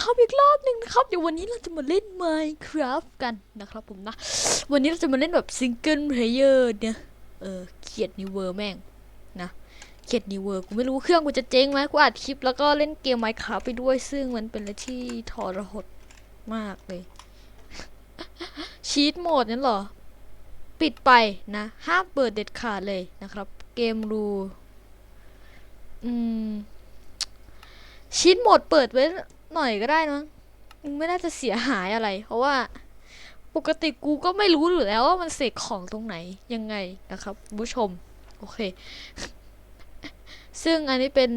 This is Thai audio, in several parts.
Minecraft อีกรอบหนึ่งนะครับเดี๋ยววันนี้เราจะมาเล่น Minecraft กันนะครับผมนะ วันนี้เราจะมาเล่นแบบ Single Player เนี่ยเออเขียดนิเวอร์แม่งนะเขียดนิเวอร์กูไม่รู้เครื่องกูจะเจ๊งไหมกูอัดคลิปแล้วก็เล่นเกม Minecraft ไปด้วย ซึ่งมันเป็นอะไรที่ทรหดมากเลยชีตโหมดนั่นหรอ ปิดไปนะห้ามเปิดเด็ดขาดเลยนะครับ เกมรูอืมชิ้นโหมดเปิดไว้ หน่อยก็ได้นะไม่น่าจะเสียหายอะไร เพราะว่าปกติกูก็ไม่รู้อยู่แล้วว่ามันเสกของตรงไหนยังไงนะครับผู้ชม โอเค ซึ่งอันนี้เป็น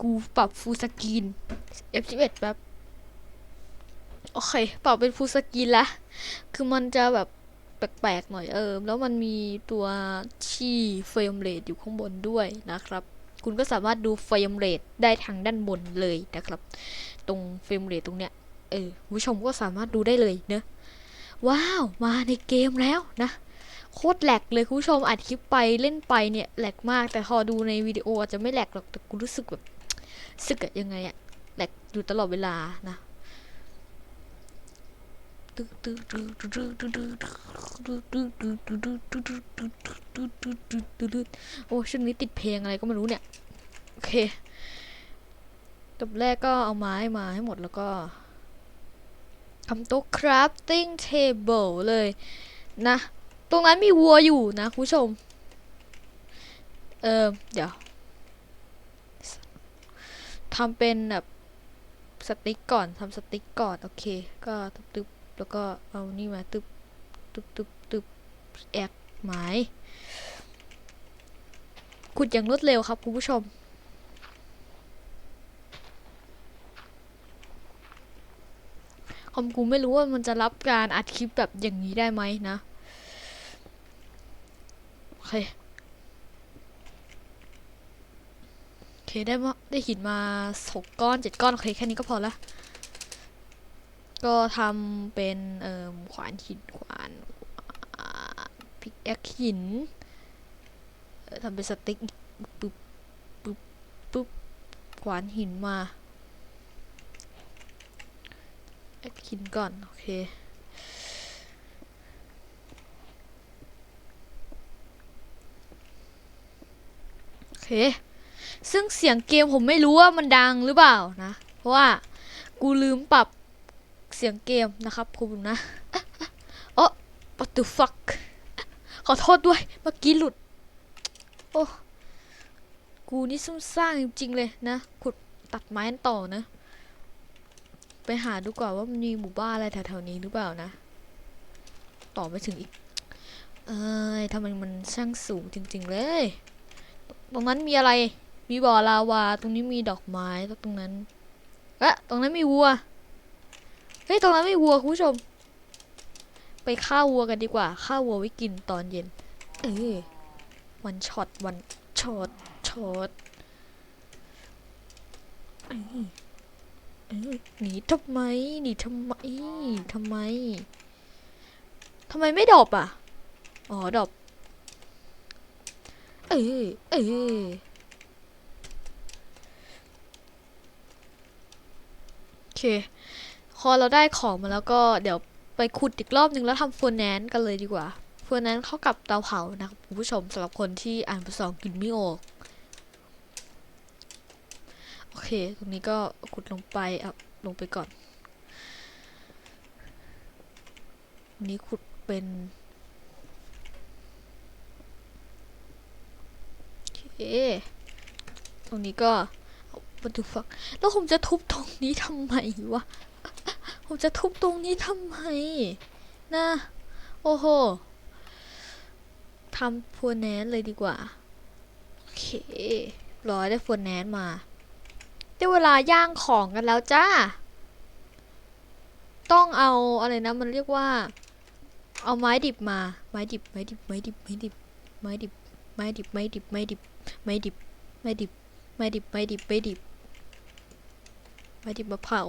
กูปรับฟูลสกรีน F11 แบบโอเคปรับเป็นฟูลสกรีนละ คือมันจะแบบแปลกๆหน่อยเออแล้วมันมีตัวที่เฟรมเรทอยู่ข้างบนด้วยนะครับ คุณก็สามารถดูเฟรมเรทได้ทางด้านบนเลยนะครับ ตรงเฟรมเรทตรงเนี้ยเออคุณผู้ชมก็สามารถดูได้เลยเนอะว้าวมาในเกมแล้วนะโคตรแหลกเลยคุณผู้ชมอัดคลิปไปเล่นไปเนี่ยแหลกมากแต่พอดูในวิดีโออาจจะไม่แหลกหรอกแต่กูรู้สึกแบบสึกอะยังไงอะแหลกอยู่ตลอดเวลานะ โอ้ช่วงนี้ติดเพลงอะไรก็ไม่รู้เนี่ย โอเคตับแรกก็เอาไม้มาให้หมดแล้วก็ทำโต๊ะ crafting table เลยนะ ตรงนั้นมีวัวอยู่นะคุณผู้ชม เออเดี๋ยวทำเป็นแบบสติ๊กก่อนทำสติ๊กก่อน โอเค ก็ตึบ แล้วก็เอานี่มาตึบตึบตึบตึบแอกไม้ขุดอย่างรวดเร็วครับคุณผู้ชม คอมกูไม่รู้ว่ามันจะรับการอัดคลิปแบบอย่างนี้ได้ไหมนะ โอเค โอเค ได้มาได้หินมาหกก้อนเจ็ดก้อน โอเค แค่นี้ก็พอละ ก็ทำเป็นเอ่อขวานหินขวานพิกแอคหินทำเป็นสติ๊กปึ๊บปึ๊บปึ๊บขวานหินมาแอคหินก่อน โอเคโอเค ซึ่งเสียงเกมผมไม่รู้ว่ามันดังหรือเปล่านะ เพราะว่ากูลืมปรับ เสียงเกมนะครับคุณนะโอ้ what the fuck ขอโทษด้วยเมื่อกี้หลุด โอ้กูนี่ซุ่มซ่ามจริงๆเลยนะขุดตัดไม้นต่อนะ ไปหาดูก่อนว่ามันมีหมู่บ้านอะไรแถวๆนี้หรือเปล่านะ ต่อไปถึงอีก เอ้ยทำไมมันช่างสูงจริง ๆ เลย ตรงนั้นมีอะไร มีบ่อลาวา ตรงนี้มีดอกไม้แล้วตรงนั้นเอะตรงนั้นมีวัว เฮ้ยตรงนั้นไมีวัวคุณผู้ชม ไปฆ่าวัวกันดีกว่าฆ่าวัวไว้กินตอนเย็น เออวันช็อตวันช็อตช็อตเออเออหนีทำไมหนีทำไมทำไมทำไมไม่ดอปอะ อ๋อดอปเออเออโอเค พอเราได้ของมาแล้วก็เดี๋ยวไปขุดอีกรอบนึงแล้วทำเฟอร์แนนซ์กันเลยดีกว่าเฟอร์แนนซ์เข้ากับเตาเผานะคุณผู้ชมสำหรับคนที่อ่านภาษาอังกฤษไม่ออกโอเค ตรงนี้ก็ขุดลงไปอะลงไปก่อน นี้ขุดเป็นโอตรงนี้ก็วัตถุฟัก แล้วผมจะทุบตรงนี้ทำไมวะ ผมจะทุบตรงนี้ทำไม นะ โอ้โหทำฟัวแนนเลยดีกว่า โอเคร้อยได้ฟัวแนนมาได้เวลาย่างของกันแล้วจ้า ต้องเอาอะไรนะ มันเรียกว่า เอาไม้ดิบมา ไม้ดิบ ไม้ดิบ ไม้ดิบ ไม้ดิบ ไม้ดิบ ไม้ดิบ ไม้ดิบ ไม้ดิบ ไม้ดิบ ไม้ดิบ ไม้ดิบ ไม้ดิบ ไม้ดิบ ไม้ดิบมาเผา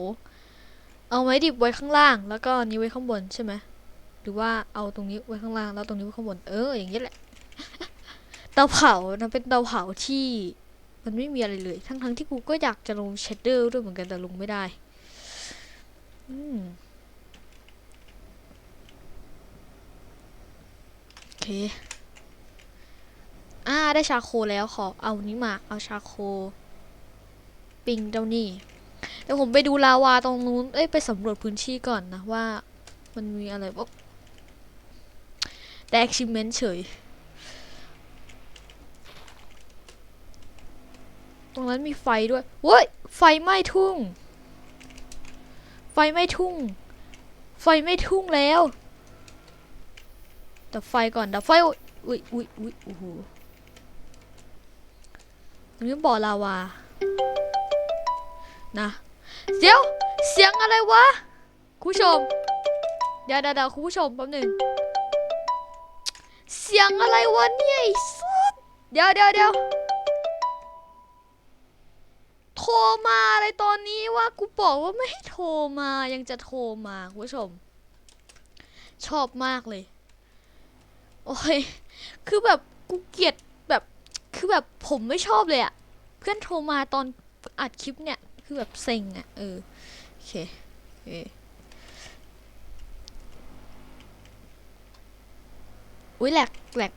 เอาไม้ดิบไว้ข้างล่าง แล้วก็นี้ไว้ข้างบนใช่ไหมหรือว่าเอาตรงนี้ไว้ข้างล่างแล้วตรงนี้ไว้ข้างบนเอออย่างนี้แหละเตาเผานะเป็นเตาเผาที่ มันไม่มีอะไรเลย ทั้งๆที่กูก็อยากจะลงเชดเดอร์ด้วยเหมือนกันแต่ลงไม่ได้อืมโอเคอ่าได้ชาโคแล้วขอเอานี้มา เอาชาโค ปิงเจ้านี่ ดี๋ยวผมไปดูลาวาตรงนู้น เอ้ยไปสำรวจพื้นที่ก่อนนะว่า มันมีอะไรบ้างได้ achievement เฉย ตรงนั้นมีไฟด้วยเว้ยไฟไหม้ทุ่ง ไฟไหม้ทุ่ง ไฟไหม้ทุ่งแล้วดับไฟก่อนดับไฟอุ้ยอุ้ยอุ้ยอุ้ยโอ้โหตรงนี้บ่อลาวา นะ เดี๋ยวเสียงอะไรวะคุณผู้ชม เดี๋ยวเดี๋ยวเดาคุณผู้ชมแป๊บหนึ่งเสียงอะไรวะเนี่ยไอ้สัสเดี๋ยวเดี๋ยวเดี๋ยวโทรมาอะไรตอนนี้วะกูบอกว่าไม่ให้โทรมายังจะโทรมาคุณผู้ชม ชอบมากเลย โอ้ยคือแบบกูเกลียดแบบคือแบบผมไม่ชอบเลยอะเพื่อนโทรมาตอนอัดคลิปเนี่ย คือแบบเซ็งอะเออ โอเคอเคอุ้ยแหลกแหลก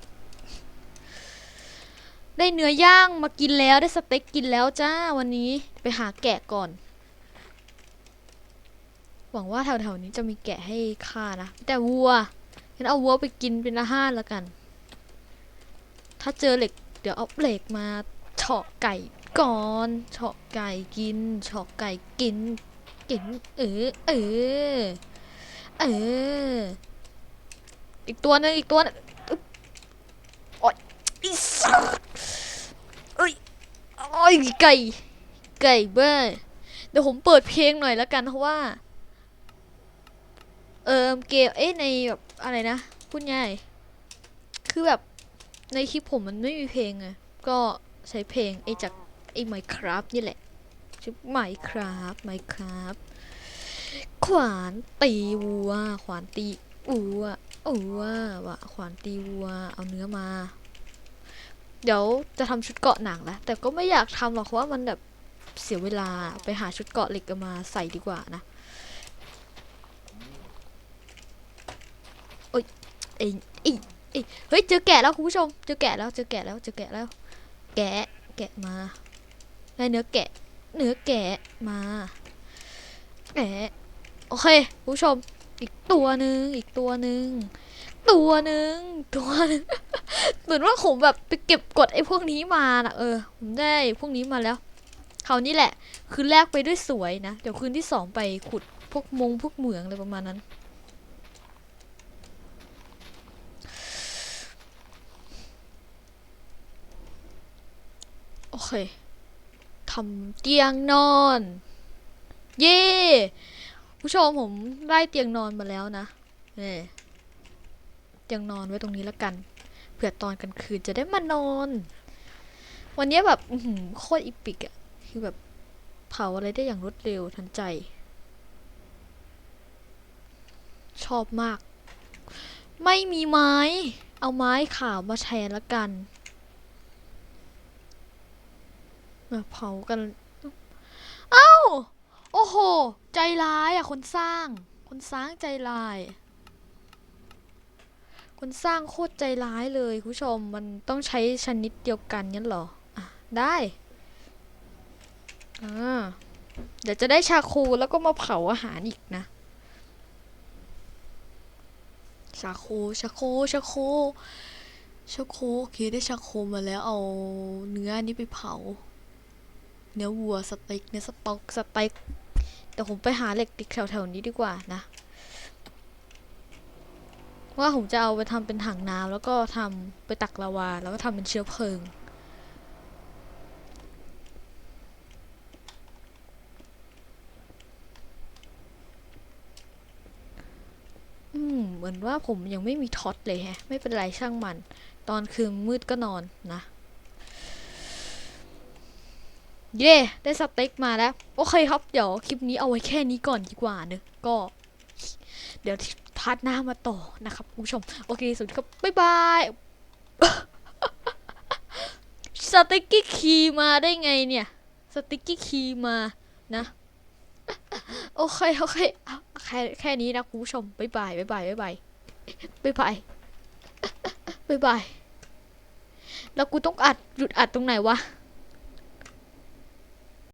ได้เนื้อย่างมากินแล้วได้สเต็กกินแล้วจ้าวันนี้ไปหาแกะก่อน หวังว่าแถวๆนี้จะมีแกะให้ฆ่านะ แต่วัวงั้นเอาวัวไปกินเป็นอาหารแล้วกัน ถ้าเจอเหล็ก เดี๋ยวเอาเหล็กมาเฉาะไก่ ก่อนเฉาะไก่กินเฉาะไก่กิน กิน เออ เออ เออ อีกตัวหนึงอีกตัวนึงอึ๊บโอ๊ยอีสัสเอ้ยโอ้ยไก่ ไก่เบ้อเดี๋ยวผมเปิดเพลงหน่อยแล้วกันเพราะว่า เออเกมเอ้ยในแบบอะไรนะพูดง่ายคือแบบในคลิปผมมันไม่มีเพลงไงก็ใช้เพลงไอ้จาก ไอ้ Minecraft นี่แหละชื่อ Minecraft Minecraft ขวานตีวัว ขวานตีวัวโอ้ว่าวะขวานตีวัว เอาเนื้อมา เดี๋ยวจะทำชุดเกาะหนังแล้วแต่ก็ไม่อยากทำหรอกเพราะว่ามันแบบเสียเวลาไปหาชุดเกาะเหล็กมาใส่ดีกว่านะโอ้ยเอ้ยเอ้ยเอ้ยเฮ้ยเจอแกะแล้วคุณผู้ชม เจอแกะแล้ว เจอแกะแล้ว เจอแกะแล้ว แกะ แกะมา ได้เนื้อแกะ เนื้อแกะมาแกะโอเคผู้ชม อีกตัวหนึ่งอีกตัวหนึ่งตัวหนึ่งตัวหนึ่งเหมือนว่าผมแบบไปเก็บกดไอ้พวกนี้มานะเออ ผมได้พวกนี้มาแล้วคราวนี้แหละ คืนแรกไปด้วยสวยนะ เดี๋ยวคืนที่สองไปขุดพวกมงพวกเหมืองอะไรประมาณนั้น โอเค ทำเตียงนอน เย่ผู้ชมผมได้เตียงนอนมาแล้วนะนี่เตียงนอนไว้ตรงนี้แล้วกันเผื่อตอนกลางคืนจะได้มานอน วันนี้แบบโคตรอีปิกอะคือแบบเผาอะไรได้อย่างรวดเร็วทันใจ ชอบมาก ไม่มีไม้ เอาไม้ขาวมาแทนละกัน มา เผากัน เอ้า โอ้โห ใจร้ายอะ คนสร้าง คนสร้างใจร้าย คนสร้างโคตรใจร้ายเลยคุณผู้ชม มันต้องใช้ชนิดเดียวกันงั้นเหรอ อะ ได้อ่าเดี๋ยวจะได้ชาคูแล้วก็มาเผาอาหารอีกนะ ชาโคชาโคชาโคชาโคโอเคได้ชาโคมาแล้วเอาเนื้อนี้ไปเผา เนื้อวัวสเต็กเนื้อสต็อกสเต็กแต่ผมไปหาเหล็กแถวๆนี้ดีกว่านะ ว่าผมจะเอาไปทำเป็นถังน้ำแล้วก็ทำไปตักลาวา แล้วก็ทำเป็นเชื้อเพลิง อืม เหมือนว่าผมยังไม่มีท็อตเลยแฮะ ไม่เป็นไรช่างมัน ตอนคืนมืดก็นอนนะ เย่ได้สเต็กมาแล้ว โอเคครับ เดี๋ยวคลิปนี้เอาไว้แค่นี้ก่อนดีกว่าเนอะก็ เดี๋ยวพาร์ทหน้ามาต่อนะครับคุณผู้ชม โอเคสวัสดีครับ บ๊ายบายสติกกี้คีมาได้ไงเนี่ย สติกกี้คีมานะ โอเค โอเคเอาแค่แค่นี้นะคุณผู้ชม บ๊ายบายบ๊ายบายบ๊ายบายบ๊ายบายบ๊ายบายแล้วกูต้องอัดหยุดอัดตรงไหนวะ